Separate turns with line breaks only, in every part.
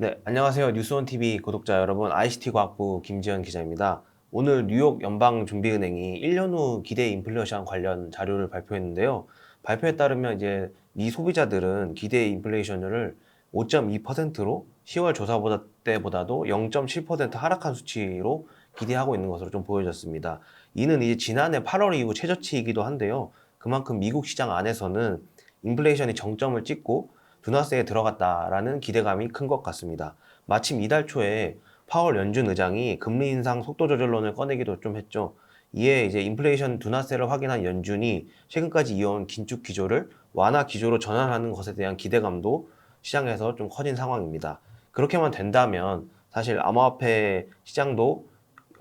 네, 안녕하세요. 뉴스원 TV 구독자 여러분, ICT 과학부 김지현 기자입니다. 오늘 뉴욕 연방 준비은행이 1년 후 기대 인플레이션 관련 자료를 발표했는데요. 발표에 따르면 이제 미 소비자들은 기대 인플레이션을 5.2%로 10월 조사보다 때보다도 0.7% 하락한 수치로 기대하고 있는 것으로 좀 보여졌습니다. 이는 이제 지난해 8월 이후 최저치이기도 한데요. 그만큼 미국 시장 안에서는 인플레이션이 정점을 찍고 둔화세에 들어갔다라는 기대감이 큰 것 같습니다. 마침 이달 초에 파월 연준 의장이 금리 인상 속도 조절론을 꺼내기도 좀 했죠. 이에 이제 인플레이션 둔화세를 확인한 연준이 최근까지 이어온 긴축 기조를 완화 기조로 전환하는 것에 대한 기대감도 시장에서 좀 커진 상황입니다. 그렇게만 된다면 사실 암호화폐 시장도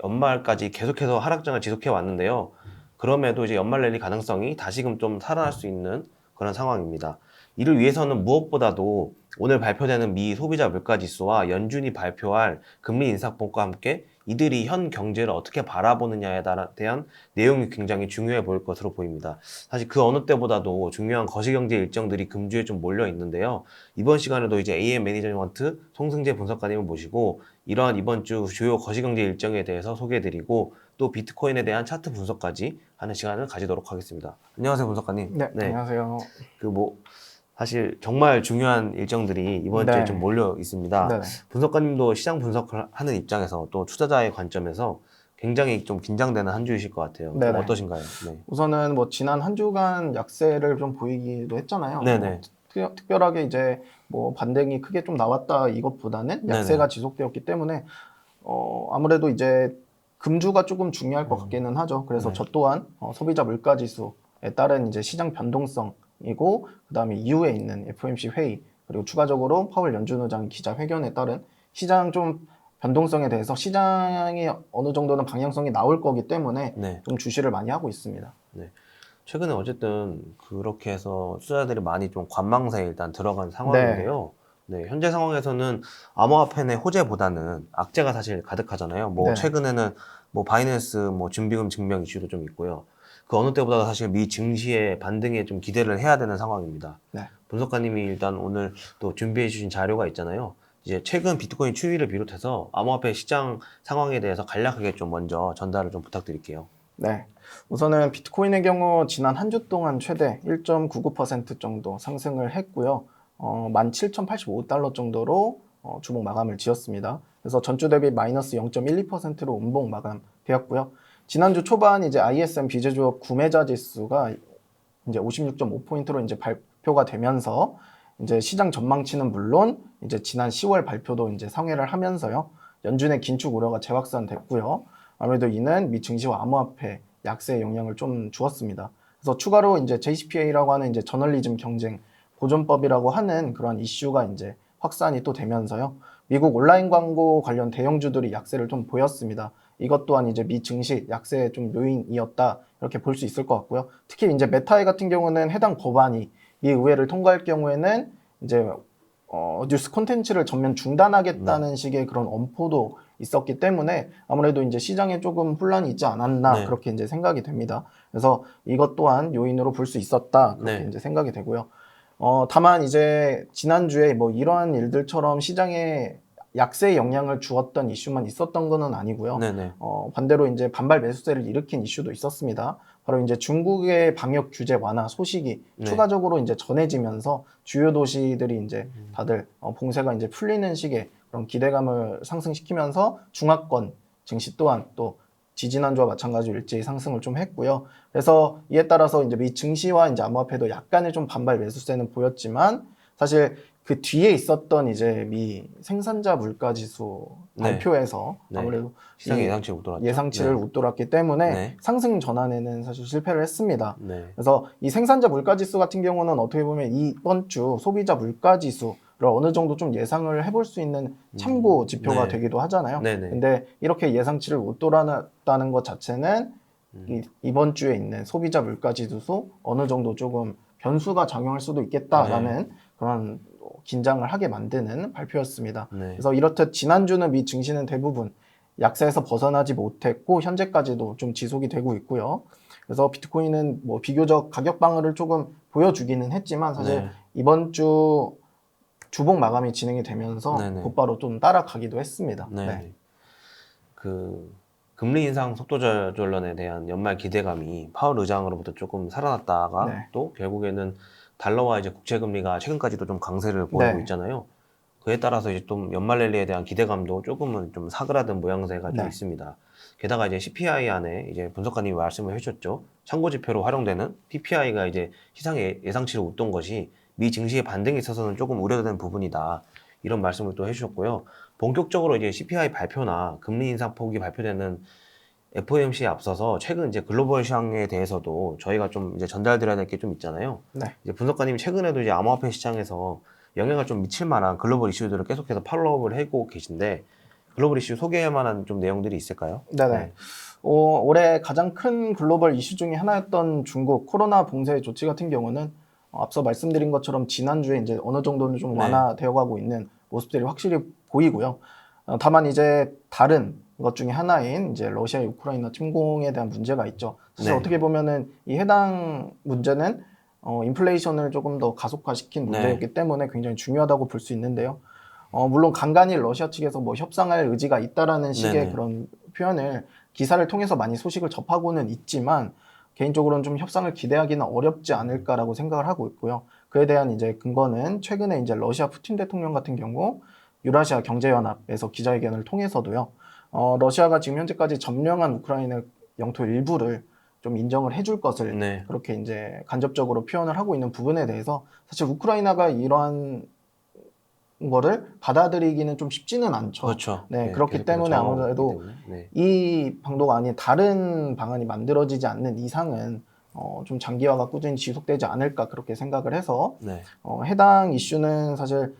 연말까지 계속해서 하락장을 지속해 왔는데요. 그럼에도 이제 연말 랠리 가능성이 다시금 좀 살아날 수 있는 그런 상황입니다. 이를 위해서는 무엇보다도 오늘 발표되는 미 소비자 물가 지수와 연준이 발표할 금리 인상폭과 함께 이들이 현 경제를 어떻게 바라보느냐에 대한 내용이 굉장히 중요해 보일 것으로 보입니다. 사실 그 어느 때보다도 중요한 거시경제 일정들이 금주에 좀 몰려 있는데요. 이번 시간에도 이제 AM 매니저먼트 송승재 분석가님을 모시고 이러한 이번 주 주요 거시경제 일정에 대해서 소개해드리고 또 비트코인에 대한 차트 분석까지 하는 시간을 가지도록 하겠습니다. 안녕하세요, 분석가님.
네, 안녕하세요.
그 뭐 사실 정말 중요한 일정들이 이번
네.
주에 좀 몰려 있습니다.
네.
분석가님도 시장 분석을 하는 입장에서 또 투자자의 관점에서 굉장히 좀 긴장되는 한 주이실 것 같아요. 좀
네네.
어떠신가요? 네.
우선은 뭐 지난 한 주간 약세를 좀 보이기도 했잖아요.
네네.
뭐 특, 특별하게 이제 뭐 반등이 크게 좀 나왔다 이것보다는
네네.
약세가 지속되었기 때문에 어 아무래도 이제 금주가 조금 중요할 것 같기는 하죠. 그래서
네.
저 또한 어, 소비자 물가 지수에 따른 이제 시장 변동성 이고 그다음에 이후에 있는 FOMC 회의 그리고 추가적으로 파월 연준 의장 기자 회견에 따른 시장 좀 변동성에 대해서 시장이 어느 정도는 방향성이 나올 거기 때문에
네.
좀 주시를 많이 하고 있습니다.
최근에 어쨌든 그렇게 해서 투자자들이 많이 좀 관망세에 일단 들어간 상황인데요. 네. 현재 상황에서는 암호화폐 내 호재보다는 악재가 사실 가득하잖아요. 뭐
네.
최근에는 뭐 바이낸스 뭐 준비금 증명 이슈도 좀 있고요. 그 어느 때보다 사실 미 증시의 반등에 좀 기대를 해야 되는 상황입니다.
네.
분석가님이 일단 오늘 또 준비해 주신 자료가 있잖아요. 이제 최근 비트코인 추이를 비롯해서 암호화폐 시장 상황에 대해서 간략하게 좀 먼저 전달을 좀 부탁드릴게요.
네. 우선은 비트코인의 경우 지난 한 주 동안 최대 1.99% 정도 상승을 했고요. 어, 17,085달러 정도로 어, 주봉 마감을 지었습니다. 그래서 전주 대비 마이너스 0.12%로 음봉 마감되었고요. 지난주 초반 이제 ISM 비제조업 구매자 지수가 이제 56.5포인트로 이제 발표가 되면서 이제 시장 전망치는 물론 이제 지난 10월 발표도 이제 상회를 하면서요. 연준의 긴축 우려가 재확산됐고요. 아무래도 이는 미 증시와 암호화폐 약세에 영향을 좀 주었습니다. 그래서 추가로 이제 JCPOA라고 하는 이제 저널리즘 경쟁 보존법이라고 하는 그런 이슈가 이제 확산이 또 되면서요. 미국 온라인 광고 관련 대형주들이 약세를 좀 보였습니다. 이것 또한 이제 미 증시 약세의 좀 요인이었다 이렇게 볼 수 있을 것 같고요. 특히 이제 메타이 같은 경우는 해당 법안이 미 의회를 통과할 경우에는 이제 어, 뉴스 콘텐츠를 전면 중단하겠다는 식의 그런 엄포도 있었기 때문에 아무래도 이제 시장에 조금 혼란이 있지 않았나
네.
그렇게 이제 생각이 됩니다. 그래서 이것 또한 요인으로 볼 수 있었다 그렇게
네.
이제 생각이 되고요. 어, 다만 이제 지난주에 뭐 이러한 일들처럼 시장에 약세의 영향을 주었던 이슈만 있었던 거는 아니고요.
네네.
어, 반대로 이제 반발 매수세를 일으킨 이슈도 있었습니다. 바로 이제 중국의 방역 규제 완화 소식이
네.
추가적으로 이제 전해지면서 주요 도시들이 이제
음.
다들 어, 봉쇄가 이제 풀리는 식의 그런 기대감을 상승시키면서 중화권 증시 또한 또 지지난주와 마찬가지로 일제히 상승을 좀 했고요. 그래서 이에 따라서 이제 미 증시와 이제 암호화폐도 약간의 좀 반발 매수세는 보였지만 사실 그 뒤에 있었던 이제 미 생산자 물가 지수
네.
발표에서
네.
아무래도
시장의
이
예상치 못 돌았죠.
예상치를
네.
웃돌았기 때문에
네.
상승 전환에는 사실 실패를 했습니다.
네.
그래서 이 생산자 물가 지수 같은 경우는 어떻게 보면 이번 주 소비자 물가 지수 를 어느 정도 좀 예상을 해볼 수 있는 참고 지표가
네.
되기도 하잖아요.
네네.
근데 이렇게 예상치를 웃돌았다는 것 자체는
음.
이, 이번 주에 있는 소비자 물가 지수 어느 정도 조금 변수가 작용할 수도 있겠다라는 그런 긴장을 하게 만드는 발표였습니다.
네.
그래서 이렇듯 지난주는 미 증시는 대부분 약세에서 벗어나지 못했고 현재까지도 좀 지속이 되고 있고요. 그래서 비트코인은 뭐 비교적 가격 방어를 조금 보여주기는 했지만 사실
네.
이번 주 주봉 마감이 진행이 되면서
네네.
곧바로 좀 따라가기도 했습니다.
네.
네.
그 금리 인상 속도 조절론에 대한 연말 기대감이 파월 의장으로부터 조금 살아났다가
네.
또 결국에는 달러와 이제 국채 금리가 최근까지도 좀 강세를 보이고
네.
있잖아요. 그에 따라서 이제 좀 연말 랠리에 대한 기대감도 조금은 좀 사그라든 모양새가 좀
네.
있습니다. 게다가 이제 CPI 안에 이제 분석가님이 말씀을 해주셨죠. 참고 지표로 활용되는 PPI가 이제 시장의 예상치를 웃돈 것이 미 증시의 반등에 있어서는 조금 우려되는 부분이다. 이런 말씀을 또 해주셨고요. 본격적으로 이제 CPI 발표나 금리 인상 폭이 발표되는 FOMC에 앞서서 최근 이제 글로벌 시장에 대해서도 저희가 좀 이제 전달드려야 될 게 좀 있잖아요.
네.
이제 분석가님이 최근에도 이제 암호화폐 시장에서 영향을 좀 미칠 만한 글로벌 이슈들을 계속해서 팔로우업을 하고 계신데 글로벌 이슈 소개할 만한 좀 내용들이 있을까요?
네네.
네.
어, 올해 가장 큰 글로벌 이슈 중에 하나였던 중국 코로나 봉쇄 조치 같은 경우는 어, 앞서 말씀드린 것처럼 지난주에 이제 어느 정도는 좀
네.
완화되어 가고 있는 모습들이 확실히 보이고요. 어, 다만 이제 다른 것 중에 하나인 이제 러시아 우크라이나 침공에 대한 문제가 있죠. 사실
네.
어떻게 보면은 이 해당 문제는 어, 인플레이션을 조금 더 가속화시킨
네.
문제였기 때문에 굉장히 중요하다고 볼 수 있는데요. 어, 물론 간간히 러시아 측에서 뭐 협상할 의지가 있다라는 식의
네네.
그런 표현을 기사를 통해서 많이 소식을 접하고는 있지만 개인적으로는 좀 협상을 기대하기는 어렵지 않을까라고 생각을 하고 있고요. 그에 대한 이제 근거는 최근에 이제 러시아 푸틴 대통령 같은 경우 유라시아 경제연합에서 기자회견을 통해서도요. 어, 러시아가 지금 현재까지 점령한 우크라이나 영토 일부를 좀 인정을 해줄 것을
네.
그렇게 이제 간접적으로 표현을 하고 있는 부분에 대해서 사실 우크라이나가 이러한 거를 받아들이기는 좀 쉽지는 않죠.
그렇죠.
네, 그렇기
계속해서
때문에 아무래도
때문에. 네.
이 방도가 아닌 다른 방안이 만들어지지 않는 이상은 어, 좀 장기화가 꾸준히 지속되지 않을까 그렇게 생각을 해서
네.
어, 해당 이슈는 사실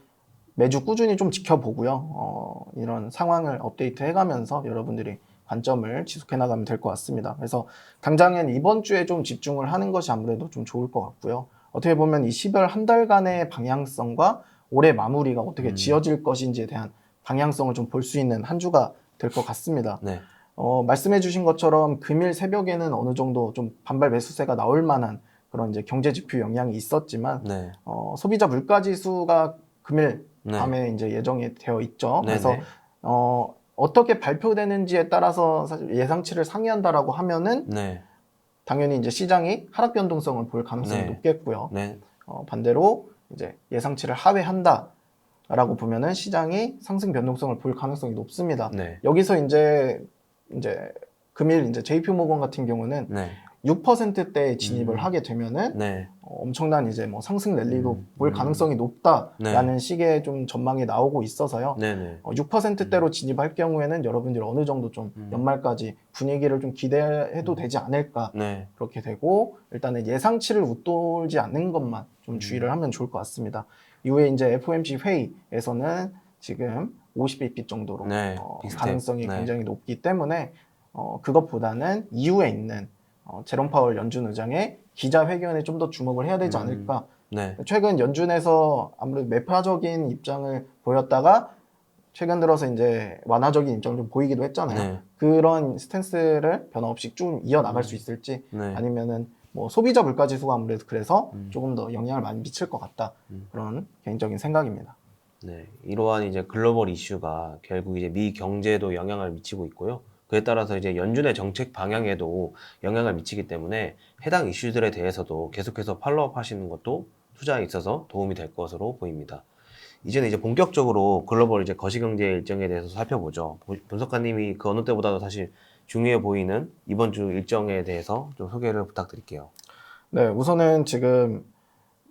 매주 꾸준히 좀 지켜보고요. 어, 이런 상황을 업데이트 해가면서 여러분들이 관점을 지속해 나가면 될 것 같습니다. 그래서 당장은 이번 주에 좀 집중을 하는 것이 아무래도 좀 좋을 것 같고요. 어떻게 보면 이 10월 한 달간의 방향성과 올해 마무리가 어떻게
음.
지어질 것인지에 대한 방향성을 좀 볼 수 있는 한 주가 될 것 같습니다.
네.
어, 말씀해 주신 것처럼 금일 새벽에는 어느 정도 좀 반발 매수세가 나올 만한 그런 이제 경제 지표 영향이 있었지만
네.
어, 소비자 물가 지수가 금일
네.
밤에 이제 예정이 되어 있죠.
네.
그래서
네.
어, 어떻게 발표되는지에 따라서 사실 예상치를 상회한다라고 하면은
네.
당연히 이제 시장이 하락 변동성을 볼 가능성이
네.
높겠고요.
네.
어, 반대로 이제 예상치를 하회한다 라고 보면은 시장이 상승 변동성을 볼 가능성이 높습니다.
네.
여기서 이제 이제 금일 이제 JP 모건 같은 경우는
네.
6%대에 진입을
음.
하게 되면은
네.
어, 엄청난 이제 뭐 상승 랠리도
음,
볼
음.
가능성이 높다라는 식의 좀 전망이 나오고 있어서요.
네. 네.
어, 6%대로 진입할 경우에는 여러분들이 어느 정도 좀
음.
연말까지 분위기를 좀 기대해도 되지 않을까
네.
그렇게 되고 일단은 예상치를 웃돌지 않는 것만 좀
음.
주의를 하면 좋을 것 같습니다. 이후에 이제 FOMC 회의에서는 지금 50bp 정도로
네,
어. 가능성이
네.
굉장히 높기 때문에 어, 그것보다는 이후에 있는 어, 제롬 파월 연준 의장의 기자회견에 좀 더 주목을 해야 되지
음.
않을까.
네.
최근 연준에서 아무래도 매파적인 입장을 보였다가 최근 들어서 이제 완화적인 입장을 좀 보이기도 했잖아요.
네.
그런 스탠스를 변함없이 좀 이어나갈
음.
수 있을지
네.
아니면은 뭐 소비자 물가 지수가 아무래도 그래서
음.
조금 더 영향을 많이 미칠 것 같다
음.
그런 개인적인 생각입니다.
네, 이러한 이제 글로벌 이슈가 결국 이제 미 경제에도 영향을 미치고 있고요. 그에 따라서 이제 연준의 정책 방향에도 영향을 미치기 때문에 해당 이슈들에 대해서도 계속해서 팔로업 하시는 것도 투자에 있어서 도움이 될 것으로 보입니다. 이제는 이제 본격적으로 글로벌 이제 거시경제 일정에 대해서 살펴보죠. 보- 분석가님이 그 어느 때보다도 사실 중요해 보이는 이번 주 일정에 대해서 좀 소개를 부탁드릴게요.
네, 우선은 지금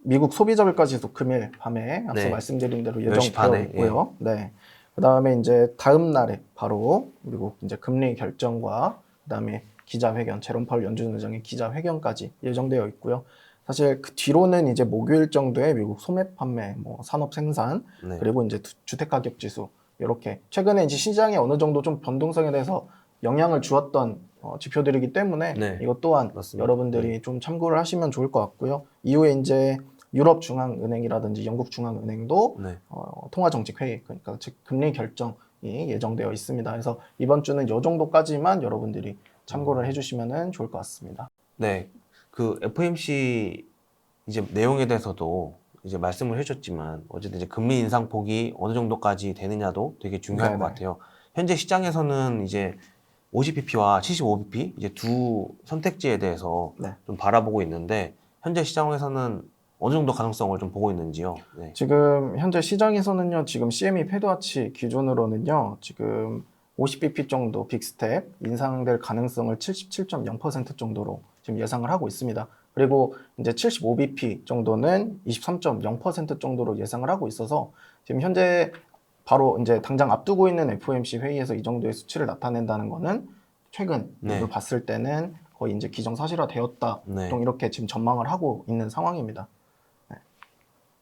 미국 소비자 물가 지수 금일 밤에 앞서
네.
말씀드린 대로
10시
예정되어 있고요. 네. 그 다음에 이제 다음 날에 바로 미국 이제 금리 결정과 그 다음에 기자회견 제롬 파월 연준 의장의 기자회견까지 예정되어 있고요. 사실 그 뒤로는 이제 목요일 정도에 미국 소매 판매, 뭐 산업 생산
네.
그리고 이제 두- 주택 가격 지수 이렇게 최근에 이제 시장에 어느 정도 좀 변동성에 대해서 영향을 주었던 어, 지표들이기 때문에
네.
이것 또한
맞습니다.
여러분들이 좀 참고를 하시면 좋을 것 같고요. 이후에 이제 유럽 중앙 은행이라든지 영국 중앙 은행도
네.
어, 통화 정책 회의 그러니까 즉 금리 결정이 예정되어 있습니다. 그래서 이번 주는 이 정도까지만 여러분들이 참고를 해주시면 좋을 것 같습니다.
네, 그 FMC 이제 내용에 대해서도 이제 말씀을 해주셨지만 어쨌든 이제 금리 인상 폭이 어느 정도까지 되느냐도 되게 중요할
네네.
것 같아요. 현재 시장에서는 이제 50bp와 75bp 이제 두 선택지에 대해서
네.
좀 바라보고 있는데 현재 시장에서는 어느 정도 가능성을 좀 보고 있는지요? 네.
지금 현재 시장에서는요, 지금 CME 패드와치 기준으로는요, 지금 50bp 정도 빅스텝 인상될 가능성을 77.0% 정도로 지금 예상을 하고 있습니다. 그리고 이제 75bp 정도는 23.0% 정도로 예상을 하고 있어서 지금 현재 바로 이제 당장 앞두고 있는 FOMC 회의에서 이 정도의 수치를 나타낸다는 거는 최근
네.
을 봤을 때는 거의 이제 기정사실화 되었다.
네.
보통 이렇게 지금 전망을 하고 있는 상황입니다.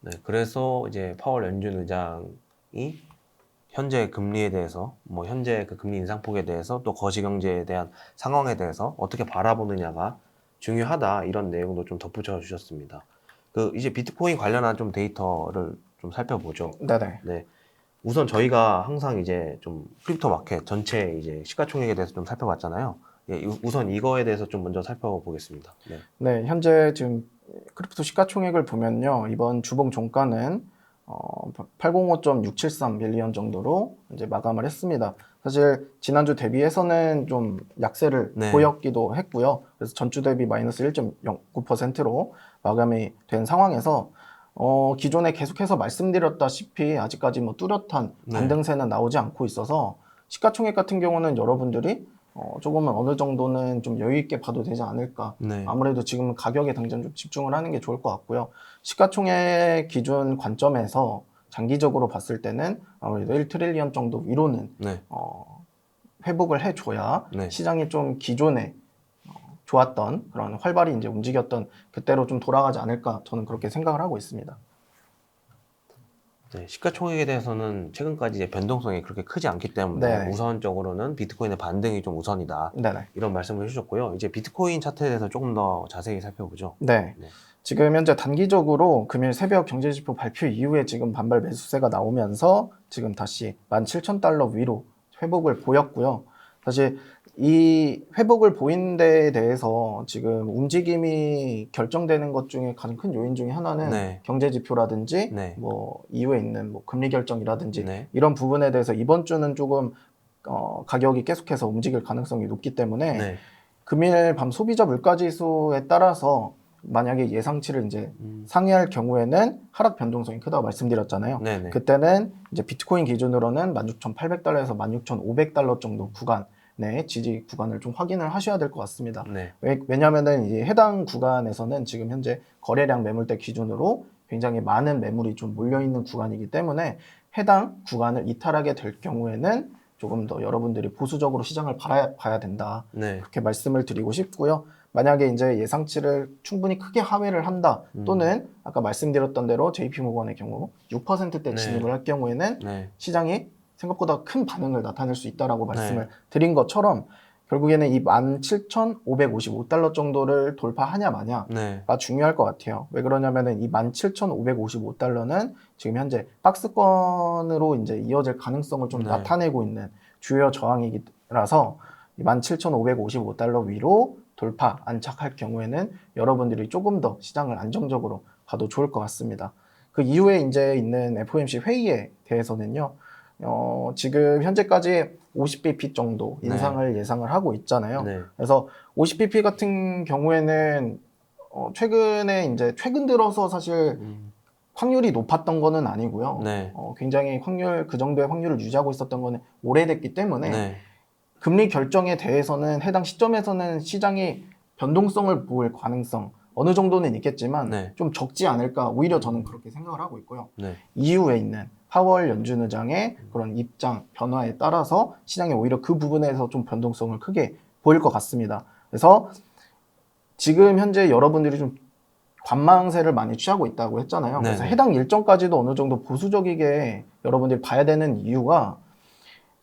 네, 그래서 이제 파월 연준 의장이 현재 금리에 대해서, 뭐 현재 그 금리 인상폭에 대해서 또 거시 경제에 대한 상황에 대해서 어떻게 바라보느냐가 중요하다 이런 내용도 좀 덧붙여 주셨습니다. 그 이제 비트코인 관련한 좀 데이터를 좀 살펴보죠.
네네.
네. 우선 저희가 항상 이제 좀 크립토 마켓 전체 이제 시가총액에 대해서 좀 살펴봤잖아요. 예, 우- 우선 이거에 대해서 좀 먼저 살펴보겠습니다. 네.
네, 현재 지금 크립토 시가총액을 보면요. 이번 주봉 종가는 어, 805.673 밀리언 정도로 이제 마감을 했습니다. 사실 지난주 대비해서는 좀 약세를
네.
보였기도 했고요. 그래서 전주 대비 마이너스 1.09%로 마감이 된 상황에서 어, 기존에 계속해서 말씀드렸다시피 아직까지 뭐 뚜렷한
네.
반등세는 나오지 않고 있어서 시가총액 같은 경우는 여러분들이 어, 조금은 어느 정도는 좀 여유 있게 봐도 되지 않을까
네.
아무래도 지금 가격에 당장 좀 집중을 하는 게 좋을 것 같고요. 시가총액 기준 관점에서 장기적으로 봤을 때는 아무래도 1트릴리언 정도 위로는
네.
어, 회복을 해줘야
네.
시장이 좀 기존에 어, 좋았던 그런 활발히 이제 움직였던 그때로 좀 돌아가지 않을까 저는 그렇게 생각을 하고 있습니다.
네, 시가총액에 대해서는 최근까지 이제 변동성이 그렇게 크지 않기 때문에
네.
우선적으로는 비트코인의 반등이 좀 우선이다.
네네.
이런 말씀을 해주셨고요. 이제 비트코인 차트에 대해서 조금 더 자세히 살펴보죠.
네.
네.
지금 현재 단기적으로 금일 새벽 경제지표 발표 이후에 지금 반발 매수세가 나오면서 지금 다시 17,000달러 위로 회복을 보였고요. 사실 이 회복을 보인 데에 대해서 지금 움직임이 결정되는 것 중에 가장 큰 요인 중에 하나는
네.
경제 지표라든지
네.
뭐 이후에 있는 뭐 금리 결정이라든지
네.
이런 부분에 대해서 이번 주는 조금 어, 가격이 계속해서 움직일 가능성이 높기 때문에
네.
금일 밤 소비자 물가 지수에 따라서 만약에 예상치를 이제
음,
상회할 경우에는 하락 변동성이 크다고 말씀드렸잖아요.
네네.
그때는 이제 비트코인 기준으로는 16,800달러에서 16,500달러 정도 구간 내 지지 구간을 좀 확인을 하셔야 될 것 같습니다.
네.
왜, 왜냐하면은 이제 해당 구간에서는 지금 현재 거래량 매물대 기준으로 굉장히 많은 매물이 좀 몰려 있는 구간이기 때문에 해당 구간을 이탈하게 될 경우에는 조금 더 여러분들이 보수적으로 시장을 바라 봐야 된다.
네.
그렇게 말씀을 드리고 싶고요. 만약에 이제 예상치를 충분히 크게 하회를 한다
음.
또는 아까 말씀드렸던 대로 JP 모건의 경우 6%대
네.
진입을 할 경우에는
네.
시장이 생각보다 큰 반응을 나타낼 수 있다라고
네.
말씀을 드린 것처럼 결국에는 이 17,555달러 정도를 돌파하냐 마냐가
네.
중요할 것 같아요. 왜 그러냐면은 이 17,555달러는 지금 현재 박스권으로 이제 이어질 가능성을 좀
네.
나타내고 있는 주요 저항이라서 이 17,555달러 위로 돌파 안착할 경우에는 여러분들이 조금 더 시장을 안정적으로 봐도 좋을 것 같습니다. 그 이후에 이제 있는 FOMC 회의에 대해서는요. 어, 지금 현재까지 50bp 정도
네.
인상을 예상을 하고 있잖아요.
네.
그래서 50bp 같은 경우에는 어, 최근에 이제 최근 들어서 사실
음,
확률이 높았던 거는 아니고요.
네.
어, 굉장히 확률 그 정도의 확률을 유지하고 있었던 거는 오래됐기 때문에
네.
금리 결정에 대해서는 해당 시점에서는 시장이 변동성을 보일 가능성 어느 정도는 있겠지만
네.
좀 적지 않을까 오히려 저는 그렇게 생각을 하고 있고요.
네.
이후에 있는 파월 연준 의장의 그런 입장 변화에 따라서 시장이 오히려 그 부분에서 좀 변동성을 크게 보일 것 같습니다. 그래서 지금 현재 여러분들이 좀 관망세를 많이 취하고 있다고 했잖아요. 그래서
네네.
해당 일정까지도 어느 정도 보수적이게 여러분들이 봐야 되는 이유가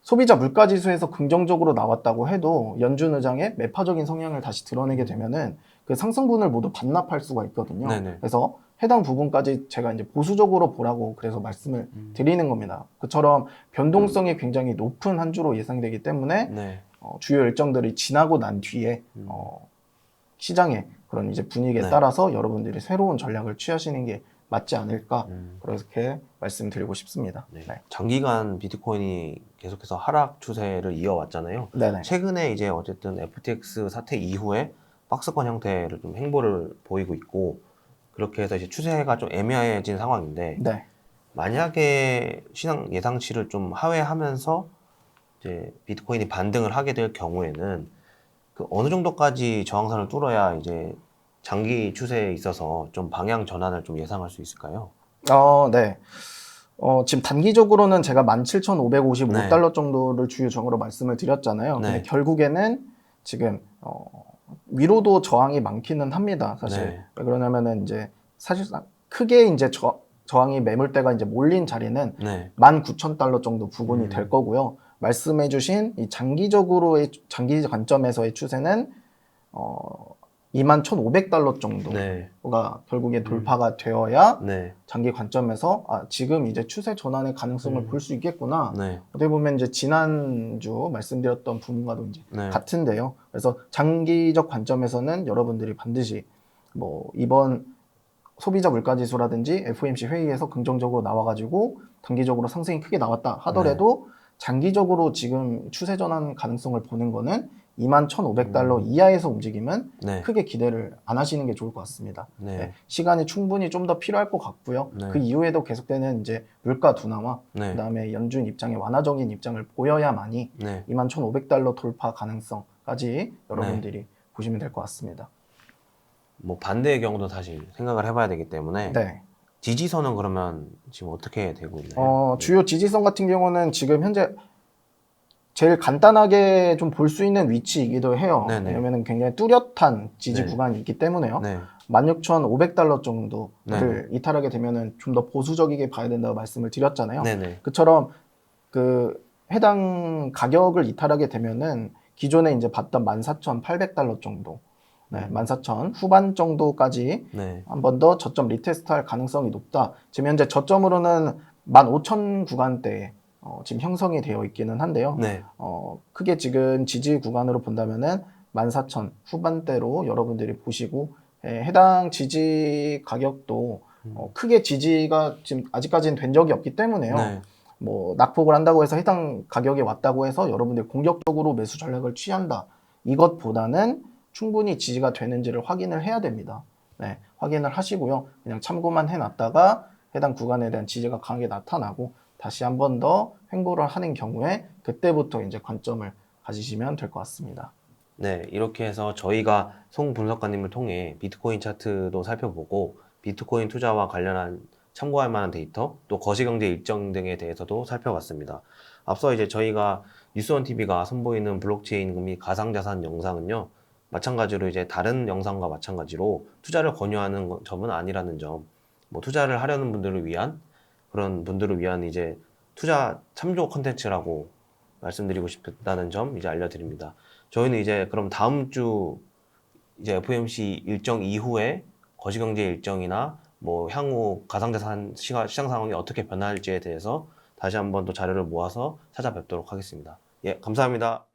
소비자 물가 지수에서 긍정적으로 나왔다고 해도 연준 의장의 매파적인 성향을 다시 드러내게 되면은 그 상승분을 모두 반납할 수가 있거든요.
네네.
그래서 해당 부분까지 제가 이제 보수적으로 보라고 그래서 말씀을
음.
드리는 겁니다. 그처럼 변동성이 굉장히 높은 한 주로 예상되기 때문에
네.
어, 주요 일정들이 지나고 난 뒤에
음.
어, 시장의 그런 이제 분위기에
네.
따라서 여러분들이 새로운 전략을 취하시는 게 맞지 않을까
음.
그렇게 말씀드리고 싶습니다.
네.
네.
장기간 비트코인이 계속해서 하락 추세를 이어왔잖아요.
네네.
최근에 이제 어쨌든 FTX 사태 이후에 박스권 형태를 좀 행보를 보이고 있고 그렇게 해서 이제 추세가 좀 애매해진 상황인데
네.
만약에 시장 예상치를 좀 하회하면서 이제 비트코인이 반등을 하게 될 경우에는 그 어느 정도까지 저항선을 뚫어야 이제 장기 추세에 있어서 좀 방향 전환을 좀 예상할 수 있을까요?
어, 네. 어, 지금 단기적으로는 제가 17,555달러
네.
정도를 주요 정으로 말씀을 드렸잖아요.
네.
근데 결국에는 지금 어, 위로도 저항이 많기는 합니다. 사실.
네.
왜 그러냐면은 이제 사실상 크게 이제 저, 저항이 매물대가 이제 몰린 자리는
네.
19,000달러 정도 부근이
음.
될 거고요. 말씀해주신 이 장기적으로의 장기 관점에서의 추세는 어, 21,500달러 정도가
네.
결국에 돌파가 되어야
네.
장기 관점에서 아, 지금 이제 추세 전환의 가능성을
음.
볼수 있겠구나.
네.
어떻게 보면 이제 지난주 말씀드렸던 부분과도 이제
네.
같은데요. 그래서 장기적 관점에서는 여러분들이 반드시 뭐 이번 소비자 물가 지수라든지 FOMC 회의에서 긍정적으로 나와가지고 단기적으로 상승이 크게 나왔다 하더라도
네.
장기적으로 지금 추세 전환 가능성을 보는 거는 21,500달러
음.
이하에서 움직이면
네.
크게 기대를 안 하시는 게 좋을 것 같습니다.
네.
네, 시간이 충분히 좀 더 필요할 것 같고요.
네.
그 이후에도 계속되는 이제 물가 둔화와
네.
그다음에 연준 입장의 완화적인 입장을 보여야만이
네.
21,500달러 돌파 가능성까지 여러분들이 보시면 될 것 같습니다.
뭐 반대의 경우도 사실 생각을 해봐야 되기 때문에
네.
지지선은 그러면 지금 어떻게 되고 있나요?
어, 주요 지지선 같은 경우는 지금 현재 제일 간단하게 좀 볼 수 있는 위치이기도 해요.
네네.
왜냐면 굉장히 뚜렷한 지지
네.
구간이 있기 때문에요.
네.
16,500달러 정도를
네네.
이탈하게 되면은 좀 더 보수적이게 봐야 된다고 말씀을 드렸잖아요.
네네.
그처럼 그 해당 가격을 이탈하게 되면은 기존에 이제 봤던 14,800달러 정도, 네,
음.
14,000 후반 정도까지
네.
한번 더 저점 리테스트할 가능성이 높다. 지금 현재 저점으로는 15,000 구간대에 어, 지금 형성이 되어 있기는 한데요.
네.
어, 크게 지금 지지 구간으로 본다면은 14,000 후반대로 여러분들이 보시고 에, 해당 지지 가격도 어, 크게 지지가 지금 아직까지는 된 적이 없기 때문에요.
네.
뭐 낙폭을 한다고 해서 해당 가격에 왔다고 해서 여러분들이 공격적으로 매수 전략을 취한다. 이것보다는 충분히 지지가 되는지를 확인을 해야 됩니다. 네, 확인을 하시고요. 그냥 참고만 해놨다가 해당 구간에 대한 지지가 강하게 나타나고 다시 한 번 더 횡보를 하는 경우에 그때부터 이제 관점을 가지시면 될 것 같습니다.
네, 이렇게 해서 저희가 송 분석가님을 통해 비트코인 차트도 살펴보고 비트코인 투자와 관련한 참고할 만한 데이터, 또 거시경제 일정 등에 대해서도 살펴봤습니다. 앞서 이제 저희가 뉴스원 TV가 선보이는 블록체인 및 가상자산 영상은요, 마찬가지로 이제 다른 영상과 마찬가지로 투자를 권유하는 건- 점은 아니라는 점, 뭐 투자를 하려는 분들을 위한 그런 분들을 위한 이제 투자 참조 컨텐츠라고 말씀드리고 싶다는 점 이제 알려드립니다. 저희는 이제 그럼 다음 주 이제 FOMC 일정 이후에 거시경제 일정이나 뭐 향후 가상자산 시장 상황이 어떻게 변할지에 대해서 다시 한번 또 자료를 모아서 찾아뵙도록 하겠습니다. 예, 감사합니다.